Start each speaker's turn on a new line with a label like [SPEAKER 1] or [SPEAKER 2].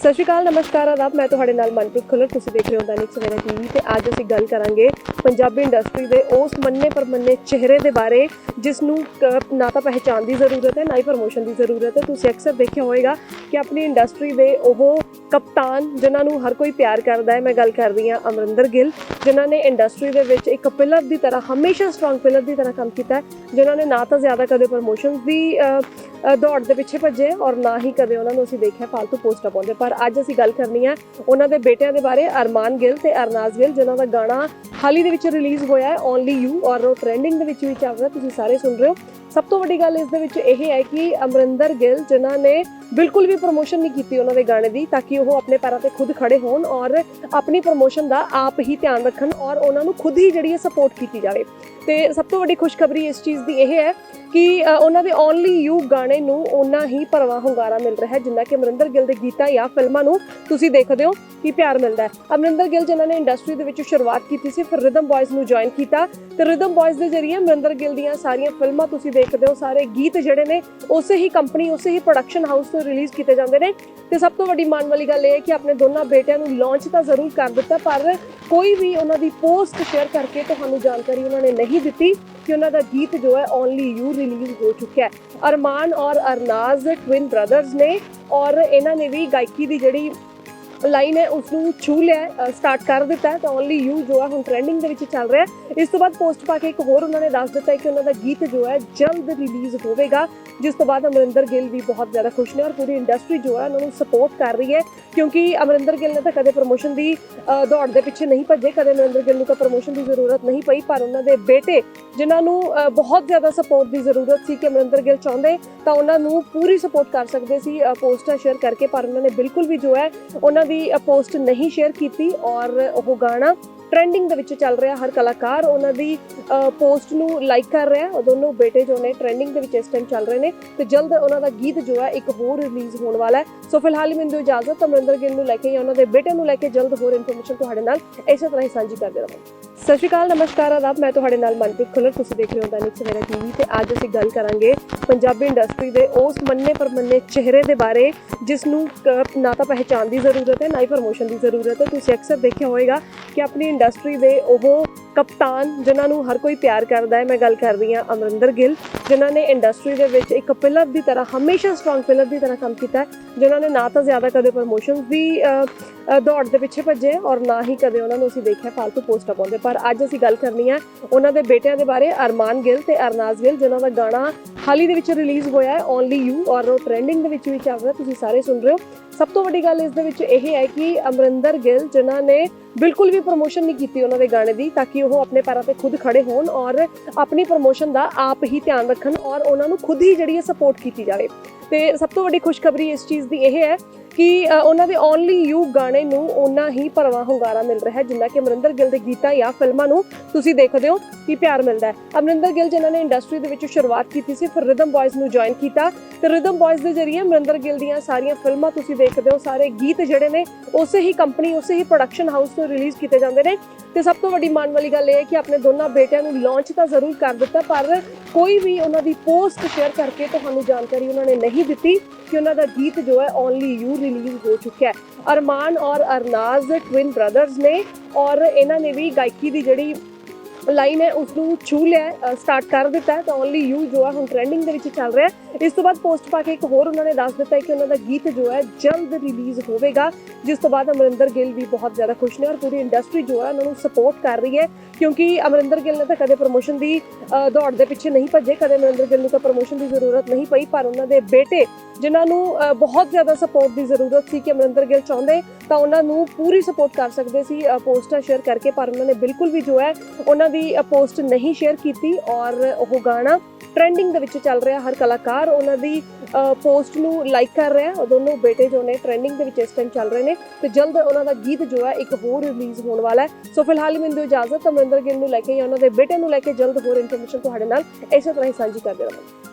[SPEAKER 1] ਸਤਿ ਸ਼੍ਰੀ ਅਕਾਲ, ਨਮਸਕਾਰ, ਆਦਾਬ। ਮੈਂ ਤੁਹਾਡੇ ਨਾਲ ਮਨਪ੍ਰੀਤ ਖੁੱਲਰ। ਤੁਸੀਂ ਦੇਖ ਰਹੇ ਹੋ ਦੈਨਿਕ ਸਵੇਰਾ ਟੀਵੀ ਤੇ ਅੱਜ ਅਸੀਂ ਗੱਲ ਕਰਾਂਗੇ ਪੰਜਾਬੀ ਇੰਡਸਟਰੀ ਦੇ ਉਸ ਮੰਨੇ ਪਰਮੰਨੇ ਚਿਹਰੇ ਦੇ ਬਾਰੇ, ਜਿਸ ਨੂੰ ਕ- ਨਾ ਤਾਂ ਪਹਿਚਾਨ ਦੀ ਜ਼ਰੂਰਤ ਹੈ, ਨਾ ਹੀ ਪ੍ਰਮੋਸ਼ਨ ਦੀ ਜ਼ਰੂਰਤ ਹੈ। ਤੁਸੀਂ ਅਕਸਰ ਦੇਖਿਆ ਹੋਵੇਗਾ ਕਿ ਆਪਣੀ ਇੰਡਸਟਰੀ ਦੇ ਉਹ ਕਪਤਾਨ, ਜਿਨ੍ਹਾਂ ਨੂੰ ਹਰ ਕੋਈ ਪਿਆਰ ਕਰਦਾ ਹੈ, ਮੈਂ ਗੱਲ ਕਰ ਰਹੀ ਹਾਂ ਅਮਰਿੰਦਰ ਗਿੱਲ, ਜਿਨ੍ਹਾਂ ਨੇ ਇੰਡਸਟਰੀ ਦੇ ਵਿੱਚ ਇੱਕ ਪਿਲਰ ਦੀ ਤਰ੍ਹਾਂ, ਹਮੇਸ਼ਾ ਸਟਰੋਂਗ ਪਿਲਰ ਦੀ ਤਰ੍ਹਾਂ ਕੰਮ ਕੀਤਾ ਹੈ, ਜਿਨ੍ਹਾਂ ਨੇ ਨਾ ਤਾਂ ਜ਼ਿਆਦਾ ਕਦੇ ਪ੍ਰਮੋਸ਼ਨਸ ਦੀ ਦੌੜ ਦੇ ਪਿੱਛੇ ਭੱਜੇ ਔਰ ਨਾ ਹੀ ਕਦੇ ਉਹਨਾਂ ਨੂੰ ਅਸੀਂ ਦੇਖਿਆ ਫालतू ਪੋਸਟਾਂ ਪਾਉਂਦੇ। ਪਰ ਅੱਜ ਅਸੀਂ ਗੱਲ ਕਰਨੀ ਹੈ ਉਹਨਾਂ ਦੇ ਬੇਟਿਆਂ ਦੇ ਬਾਰੇ, ਅਰਮਾਨ ਗਿੱਲ ਤੇ ਅਰਨਾਜ਼ ਗਿੱਲ, ਜਿਨ੍ਹਾਂ ਦਾ ਗਾਣਾ ਹਾਲ ਹੀ ਦੇ ਵਿੱਚ ਰਿਲੀਜ਼ ਹੋਇਆ ਹੈ ਓਨਲੀ ਯੂ ਔਰ ਉਹ ਟ੍ਰੈਂਡਿੰਗ ਦੇ ਵਿੱਚ ਵੀ ਚੱਲ ਰਿਹਾ, ਤੁਸੀਂ ਸਾਰੇ ਸੁਣ ਰਹੇ ਹੋ। ਸਭ ਤੋਂ ਵੱਡੀ ਗੱਲ ਇਸ ਦੇ ਵਿੱਚ ਇਹ ਹੈ ਕਿ ਅਮਰਿੰਦਰ ਗਿੱਲ, ਜਿਨ੍ਹਾਂ ਨੇ ਬਿਲਕੁਲ ਵੀ ਪ੍ਰੋਮੋਸ਼ਨ ਨਹੀਂ ਕੀਤੀ ਉਹਨਾਂ ਦੇ ਗਾਣੇ ਦੀ, ਤਾਂ ਕਿ ਉਹ ਆਪਣੇ ਪੈਰਾਂ ਤੇ ਖੁਦ ਖੜੇ ਹੋਣ ਔਰ ਆਪਣੀ ਪ੍ਰੋਮੋਸ਼ਨ ਦਾ ਆਪ ਹੀ ਧਿਆਨ ਰੱਖਣ ਔਰ ਉਹਨਾਂ ਨੂੰ ਖੁਦ ਹੀ ਜਿਹੜੀ ਹੈ ਸਪੋਰਟ ਕੀਤੀ ਜਾਵੇ। ਤੇ ਸਭ ਤੋਂ ਵੱਡੀ ਖੁਸ਼ਖਬਰੀ ਇਸ ਚੀਜ਼ ਦੀ ਇਹ ਹੈ ਕਿ ਉਹਨਾਂ ਦੇ ਓਨਲੀ ਯੂ ਗਾਣੇ ਨੂੰ ਓਨਾ ਹੀ ਭਰਵਾ ਹੁੰਗਾਰਾ ਮਿਲ ਰਿਹਾ ਹੈ, ਜਿੰਨਾ ਕਿ ਅਮਰਿੰਦਰ ਗਿੱਲ ਦੇ ਗੀਤਾਂ ਜਾਂ ਫਿਲਮਾਂ ਨੂੰ ਤੁਸੀਂ ਦੇਖਦੇ ਹੋ। ਕਿ ਪਿਆਰ ਮਿਲਦਾ ਹੈ। ਅਮਰਿੰਦਰ ਗਿੱਲ, ਜਿਨ੍ਹਾਂ ਨੇ ਇੰਡਸਟਰੀ ਦੇ ਵਿੱਚ ਸ਼ੁਰੂਆਤ ਕੀਤੀ ਸੀ, ਫਿਰ ਰਿਦਮ ਬॉयਜ਼ ਨੂੰ ਜੁਆਇਨ ਕੀਤਾ। ਤੇ ਰਿਦਮ ਬॉयਜ਼ ਦੇ ਜ਼ਰੀਏ ਅਮਰਿੰਦਰ ਗਿੱਲ ਦੀਆਂ ਸਾਰੀਆਂ ਫਿਲਮਾਂ ਤੁਸੀਂ ਦੇਖਦੇ ਹੋ, ਸਾਰੇ ਗੀਤ ਜਿਹੜੇ ਨੇ, ਉਸੇ ਹੀ ਕੰਪਨੀ ਉਸੇ ਹੀ ਪ੍ਰੋਡਕਸ਼ਨ ਹਾਊਸ ਤੋਂ ਰਿਲੀਜ਼ ਕੀਤੇ ਜਾਂਦੇ ਨੇ। ਤੇ ਸਭ ਤੋਂ ਵੱਡੀ ਮਾਣ ਵਾਲੀ ਗੱਲ ਇਹ ਹੈ ਕਿ ਆਪਣੇ ਦੋਨਾਂ ਬੇਟਿਆਂ ਨੂੰ ਲਾਂਚ ਤਾਂ ਜ਼ਰੂਰ ਕਰ ਦਿੱਤਾ, ਪਰ ਕੋਈ ਵੀ ਉਹਨਾਂ ਦੀ ਪੋਸਟ ਸ਼ੇਅਰ ਕਰਕੇ ਤੁਹਾਨੂੰ ਜਾਣਕਾਰੀ ਉਹਨਾਂ ਨੇ ਨਹੀਂ ਦਿੱਤੀ ਕਿ ਉਹਨਾਂ ਦਾ ਗੀਤ ਜੋ ਹੈ ਓਨਲੀ ਯੂ ਰਿਲੀਜ਼ ਹੋ ਚੁੱਕਿਆ ਹੈ। ਅਰਮਾਨ ਔਰ ਅਰਨਾਜ਼ ਟਵਿਨ ਬ੍ਰਦਰਸ ਨੇ ਔਰ ਇਹਨਾਂ ਨੇ ਵੀ ਗਾਇਕੀ ਦੀ ਜਿਹੜੀ ਲਾਈਨ ਹੈ ਉਸ ਨੂੰ ਛੂ ਲਿਆ ਸਟਾਰਟ ਕਰ ਦਿੱਤਾ ਤਾਂ ਓਨਲੀ ਯੂ ਜੋ ਹੈ ਹੁਣ ਟ੍ਰੈਂਡਿੰਗ ਦੇ ਵਿੱਚ ਚੱਲ ਰਿਹਾ ਇਸ ਤੋਂ ਬਾਅਦ ਪੋਸਟ ਪਾ ਕੇ ਇੱਕ ਹੋਰ ਉਹਨਾਂ ਨੇ ਦੱਸ ਦਿੱਤਾ ਕਿ ਉਹਨਾਂ ਦਾ ਗੀਤ ਜੋ ਹੈ, ਜਲਦ ਰਿਲੀਜ਼ ਹੋਵੇਗਾ, ਜਿਸ ਤੋਂ ਬਾਅਦ ਅਮਰਿੰਦਰ ਗਿੱਲ ਵੀ ਬਹੁਤ ਜ਼ਿਆਦਾ ਖੁਸ਼ ਨੇ ਔਰ ਪੂਰੀ ਇੰਡਸਟਰੀ ਜੋ ਹੈ ਉਹਨਾਂ ਨੂੰ ਸਪੋਰਟ ਕਰ ਰਹੀ ਹੈ, ਕਿਉਂਕਿ ਅਮਰਿੰਦਰ ਗਿੱਲ ਨੇ ਤਾਂ ਕਦੇ ਪ੍ਰੋਮੋਸ਼ਨ ਦੀ ਦੌੜ ਦੇ ਪਿੱਛੇ ਨਹੀਂ ਭੱਜੇ, ਕਦੇ ਅਮਰਿੰਦਰ ਗਿੱਲ ਨੂੰ ਤਾਂ ਪ੍ਰੋਮੋਸ਼ਨ ਦੀ ਜ਼ਰੂਰਤ ਨਹੀਂ ਪਈ, ਪਰ ਉਹਨਾਂ ਦੇ ਬੇਟੇ ਜਿਨ੍ਹਾਂ ਨੂੰ ਬਹੁਤ ਜ਼ਿਆਦਾ ਸਪੋਰਟ ਦੀ ਜ਼ਰੂਰਤ ਸੀ ਕਿ ਅਮਰਿੰਦਰ ਗਿੱਲ ਚਾਹੁੰਦੇ, ਤਾਂ ਉਹਨਾਂ ਨੂੰ ਪੂਰੀ ਸਪੋਰਟ ਕਰ ਸਕਦੇ ਸੀ ਪੋਸਟਾਂ ਸ਼ੇਅਰ ਕਰਕੇ, ਪਰ ਉਹਨਾਂ ਨੇ ਬਿਲਕੁਲ ਵੀ ਜੋ ਹੈ, ਉਹਨਾਂ ਦੀ ਪੋਸਟ ਨਹੀਂ ਸ਼ੇਅਰ ਕੀਤੀ ਔਰ ਉਹ ਗਾਣਾ ਟ੍ਰੈਂਡਿੰਗ ਦੇ ਵਿੱਚ ਚੱਲ ਰਿਹਾ, ਹਰ ਕਲਾਕਾਰ ਉਹਨਾਂ ਦੀ ਪੋਸਟ ਨੂੰ ਲਾਈਕ ਕਰ ਰਿਹਾ, ਉਹ ਦੋਨੋਂ ਬੇਟੇ ਜੋ ਨੇ ਟ੍ਰੈਂਡਿੰਗ ਦੇ ਵਿੱਚ ਇਸ ਟਾਈਮ ਚੱਲ ਰਹੇ ਨੇ, ਤੇ ਜਲਦ ਉਹਨਾਂ ਦਾ ਗੀਤ ਜੋ ਹੈ, ਇੱਕ ਹੋਰ ਰਿਲੀਜ਼ ਹੋਣ ਵਾਲਾ ਹੈ। ਸੋ ਫਿਲਹਾਲ ਮੈਨੂੰ ਇਜਾਜ਼ਤ, ਅਮਰਿੰਦਰ ਗਿੱਲ ਨੂੰ ਲੈ ਕੇ ਜਾਂ ਉਹਨਾਂ ਦੇ ਬੇਟੇ ਨੂੰ ਲੈ ਕੇ ਜਲਦ ਹੋਰ ਇਨਫੋਰਮੇਸ਼ਨ ਤੁਹਾਡੇ ਨਾਲ ਇਸੇ ਤਰ੍ਹਾਂ ਹੀ ਸਾਂਝੀ ਕਰਦੇ ਰਹਾਂਗੇ। ਸਤਿ ਸ਼੍ਰੀ ਅਕਾਲ, ਨਮਸਕਾਰ ਆਦਾਬ, ਮੈਂ ਤੁਹਾਡੇ ਨਾਲ ਮਨਪ੍ਰੀਤ ਖੁੱਲਰ, ਤੁਸੀਂ ਦੇਖ ਰਹੇ ਹੋ ਦੈਨਿਕ ਸਵੇਰਾ ਟੀਵੀ ਤੇ ਅੱਜ ਅਸੀਂ ਗੱਲ ਕਰਾਂਗੇ ਪੰਜਾਬੀ ਇੰਡਸਟਰੀ ਦੇ ਉਸ ਮੰਨੇ ਪਰਮੰਨੇ ਚਿਹਰੇ ਦੇ ਬਾਰੇ ਜਿਸ ਨੂੰ ਨਾ ਤਾਂ ਪਹਿਚਾਨ ਦੀ ਜ਼ਰੂਰਤ ਹੈ, ਨਾ ਹੀ ਪ੍ਰਮੋਸ਼ਨ ਦੀ ਜ਼ਰੂਰਤ ਹੈ। ਤੁਸੀਂ ਅਕਸਰ ਦੇਖਿਆ ਹੋਵੇਗਾ ਕਿ ਆਪਣੀ ਇੰਡਸਟਰੀ ਦੇ ਉਹ ਕਪਤਾਨ ਜਿਨ੍ਹਾਂ ਨੂੰ ਹਰ ਕੋਈ ਪਿਆਰ ਕਰਦਾ ਹੈ, ਮੈਂ ਗੱਲ ਕਰ ਰਹੀ ਹਾਂ ਅਮਰਿੰਦਰ ਗਿੱਲ, ਜਿਨ੍ਹਾਂ ਨੇ ਇੰਡਸਟਰੀ ਦੇ ਵਿੱਚ ਇੱਕ ਪਿਲਰ ਦੀ ਤਰ੍ਹਾਂ, ਹਮੇਸ਼ਾ ਸਟਰੋਂਗ ਪਿਲਰ ਦੀ ਤਰ੍ਹਾਂ ਕੰਮ ਕੀਤਾ ਹੈ, ਜਿਨ੍ਹਾਂ ਨੇ ਨਾ ਤਾਂ ਜ਼ਿਆਦਾ ਕਦੇ ਪ੍ਰੋਮੋਸ਼ਨਸ ਦੀ ਦੌੜ ਦੇ ਪਿੱਛੇ ਭੱਜੇ ਔਰ ਨਾ ਹੀ ਕਦੇ ਉਹਨਾਂ ਨੂੰ ਅਸੀਂ ਦੇਖਿਆ ਫालतू ਪੋਸਟਾਂ ਪਾਉਂਦੇ। ਪਰ ਅੱਜ ਅਸੀਂ ਗੱਲ ਕਰਨੀ ਹੈ ਉਹਨਾਂ ਦੇ ਬੇਟਿਆਂ ਦੇ ਬਾਰੇ, ਅਰਮਾਨ ਗਿੱਲ ਤੇ ਅਰਨਾਜ਼ ਗਿੱਲ, ਜਿਨ੍ਹਾਂ ਦਾ ਗਾਣਾ ਹਾਲ ਹੀ ਦੇ ਵਿੱਚ ਰਿਲੀਜ਼ ਹੋਇਆ ਹੈ ਓਨਲੀ ਯੂ ਔਰ ਉਹ ਟ੍ਰੈਂਡਿੰਗ ਦੇ ਵਿੱਚ ਵੀ ਚੱਲ ਰਿਹਾ ਤੁਸੀਂ ਸਾਰੇ ਸੁਣ ਰਹੇ ਹੋ। ਸਭ ਤੋਂ ਵੱਡੀ ਗੱਲ ਇਸ ਦੇ ਵਿੱਚ ਇਹ ਹੈ ਕਿ ਅਮਰਿੰਦਰ ਗਿੱਲ, ਜਿਨ੍ਹਾਂ ਨੇ ਬਿਲਕੁਲ ਵੀ ਪ੍ਰੋਮੋਸ਼ਨ ਨਹੀਂ ਕੀਤੀ ਉਹਨਾਂ ਦੇ ਗਾਣੇ ਦੀ, ਤਾਂ ਕਿ ਉਹ ਆਪਣੇ ਪੈਰਾਂ ਤੇ ਖੁਦ ਖੜੇ ਹੋਣ ਔਰ ਆਪਣੀ ਪ੍ਰੋਮੋਸ਼ਨ ਦਾ ਆਪ ਹੀ ਧਿਆਨ ਰੱਖਣ ਔਰ ਉਹਨਾਂ ਨੂੰ ਖੁਦ ਹੀ ਜਿਹੜੀ ਹੈ ਸਪੋਰਟ ਕੀਤੀ ਜਾਵੇ। ਤੇ ਸਭ ਤੋਂ ਵੱਡੀ ਖੁਸ਼ਖਬਰੀ ਇਸ ਚੀਜ਼ ਦੀ ਇਹ ਹੈ ਕਿ ਉਹਨਾਂ ਦੇ ਓਨਲੀ ਯੂ ਗਾਣੇ ਨੂੰ ਓਨਾ ਹੀ ਭਰਵਾ ਹੁੰਗਾਰਾ ਮਿਲ ਰਿਹਾ ਹੈ, ਜਿੰਨਾ ਕਿ ਅਮਰਿੰਦਰ ਗਿੱਲ ਦੇ ਗੀਤਾਂ ਜਾਂ ਫਿਲਮਾਂ ਨੂੰ ਤੁਸੀਂ ਦੇਖਦੇ ਹੋ ਕਿ ਪਿਆਰ ਮਿਲਦਾ ਹੈ। ਅਮਰਿੰਦਰ ਗਿੱਲ ਜਿਨ੍ਹਾਂ ਨੇ ਇੰਡਸਟਰੀ ਦੇ ਵਿੱਚ ਸ਼ੁਰੂਆਤ ਕੀਤੀ ਸੀ, ਫਿਰ ਰਿਦਮ ਬॉयਜ਼ ਨੂੰ ਜੁਆਇਨ ਕੀਤਾ। ਤੇ ਰਿਦਮ ਬॉयਜ਼ ਦੇ ਜ਼ਰੀਏ ਅਮਰਿੰਦਰ ਗਿੱਲ ਦੀਆਂ ਸਾਰੀਆਂ ਫਿਲਮਾਂ ਤੁਸੀਂ ਦੇਖਦੇ ਹੋ, ਸਾਰੇ ਗੀਤ ਜਿਹੜੇ ਨੇ ਉਸੇ ਹੀ ਕੰਪਨੀ ਉਸੇ ਹੀ ਪ੍ਰੋਡਕਸ਼ਨ ਹਾਊਸ ਤੋਂ ਰਿਲੀਜ਼ ਕੀਤੇ ਜਾਂਦੇ ਨੇ। ਤੇ ਸਭ ਤੋਂ ਵੱਡੀ ਮਾਣ ਵਾਲੀ ਗੱਲ ਇਹ ਹੈ ਕਿ ਆਪਣੇ ਦੋਨਾਂ ਬੇਟਿਆਂ ਨੂੰ ਲਾਂਚ ਤਾਂ ਜ਼ਰੂਰ ਕਰ ਦਿੱਤਾ, ਪਰ ਕੋਈ ਵੀ ਉਹਨਾਂ ਦੀ ਪੋਸਟ ਸ਼ੇਅਰ ਕਰਕੇ ਤੁਹਾਨੂੰ ਜਾਣਕਾਰੀ ਉਹਨਾਂ ਨੇ ਨਹੀਂ ਦਿੱਤੀ ਕਿ ਉਹਨਾਂ ਦਾ ਗੀਤ ਜੋ ਹੈ ਓਨਲੀ ਯੂ ਰਿਲੀਜ਼ ਹੋ ਚੁੱਕਿਆ ਹੈ। ਅਰਮਾਨ ਔਰ ਅਰਨਾਜ਼ ਟਵਿਨ ਬ੍ਰਦਰਸ ਨੇ ਔਰ ਇਹਨਾਂ ਨੇ ਵੀ ਗਾਇਕੀ ਦੀ ਜਿਹੜੀ ਲਾਈਨ ਹੈ ਉਸ ਨੂੰ ਛੂ ਲਿਆ ਸਟਾਰਟ ਕਰ ਦਿੱਤਾ ਤਾਂ ਓਨਲੀ ਯੂ ਜੋ ਹੈ ਹੁਣ ਟ੍ਰੈਂਡਿੰਗ ਦੇ ਵਿੱਚ ਚੱਲ ਰਿਹਾ ਹੈ। ਇਸ ਤੋਂ ਬਾਅਦ ਪੋਸਟ ਪਾ ਕੇ ਇੱਕ ਹੋਰ ਉਹਨਾਂ ਨੇ ਦੱਸ ਦਿੱਤਾ ਕਿ ਉਹਨਾਂ ਦਾ ਗੀਤ ਜੋ ਹੈ ਜਲਦ ਰਿਲੀਜ਼ ਹੋਵੇਗਾ, ਜਿਸ ਤੋਂ ਬਾਅਦ ਅਮਰਿੰਦਰ ਗਿੱਲ ਵੀ ਬਹੁਤ ਜ਼ਿਆਦਾ ਖੁਸ਼ ਨੇ ਔਰ ਪੂਰੀ ਇੰਡਸਟਰੀ ਜੋ ਹੈ ਉਹਨਾਂ ਨੂੰ ਸਪੋਰਟ ਕਰ ਰਹੀ ਹੈ, ਕਿਉਂਕਿ ਅਮਰਿੰਦਰ ਗਿੱਲ ਨੇ ਤਾਂ ਕਦੇ ਪ੍ਰੋਮੋਸ਼ਨ ਦੀ ਦੌੜ ਦੇ ਪਿੱਛੇ ਨਹੀਂ ਭੱਜੇ, ਕਦੇ ਅਮਰਿੰਦਰ ਗਿੱਲ ਨੂੰ ਤਾਂ ਪ੍ਰੋਮੋਸ਼ਨ ਦੀ ਜ਼ਰੂਰਤ ਨਹੀਂ ਪਈ, ਪਰ ਉਹਨਾਂ ਦੇ ਬੇਟੇ ਜਿਨ੍ਹਾਂ ਨੂੰ ਬਹੁਤ ਜ਼ਿਆਦਾ ਸਪੋਰਟ ਦੀ ਜ਼ਰੂਰਤ ਸੀ ਕਿ ਅਮਰਿੰਦਰ ਗਿੱਲ ਚਾਹੁੰਦੇ, ਤਾਂ ਉਹਨਾਂ ਨੂੰ ਪੂਰੀ ਸਪੋਰਟ ਕਰ ਸਕਦੇ ਸੀ ਪੋਸਟਾਂ ਸ਼ੇਅਰ ਕਰਕੇ, ਪਰ ਉਹਨਾਂ ਨੇ ਬਿਲਕੁਲ ਵੀ ਜੋ ਹੈ ਉਹਨਾਂ ਦੀ ਪੋਸਟ ਨਹੀਂ ਸ਼ੇਅਰ ਕੀਤੀ ਔਰ ਉਹ ਗਾਣਾ ਟ੍ਰੈਂਡਿੰਗ ਦੇ ਵਿੱਚ ਚੱਲ ਰਿਹਾ, ਹਰ ਕਲਾਕਾਰ ਉਹਨਾਂ ਦੀ ਅ, ਪੋਸਟ ਨੂੰ ਲਾਈਕ ਕਰ ਰਿਹਾ ਉਹ ਦੋਨੋਂ ਬੇਟੇ ਜੋ ਨੇ ਟ੍ਰੈਂਡਿੰਗ ਦੇ ਵਿੱਚ ਇਸ ਟਾਈਮ ਚੱਲ ਰਹੇ ਨੇ। ਤੇ ਜਲਦ ਉਹਨਾਂ ਦਾ ਗੀਤ ਜੋ ਹੈ ਇੱਕ ਹੋਰ ਰਿਲੀਜ਼ ਹੋਣ ਵਾਲਾ ਹੈ। ਸੋ ਫਿਲਹਾਲ ਮੈਨੂੰ ਦਿਓ ਇਜਾਜ਼ਤ ਅਮਰਿੰਦਰ ਗਿੱਲ ਨੂੰ ਲੈ ਕੇ ਜਾਂ ਉਹਨਾਂ ਦੇ ਬੇਟੇ ਨੂੰ ਲੈ ਕੇ ਜਲਦ ਹੋਰ ਇਨਫੋਰਮੇਸ਼ਨ ਤੁਹਾਡੇ ਨਾਲ ਇਸੇ ਤਰ੍ਹਾਂ ਹੀ ਸਾਂਝੀ ਕਰਦੇ ਰਹਾਂਗੇ।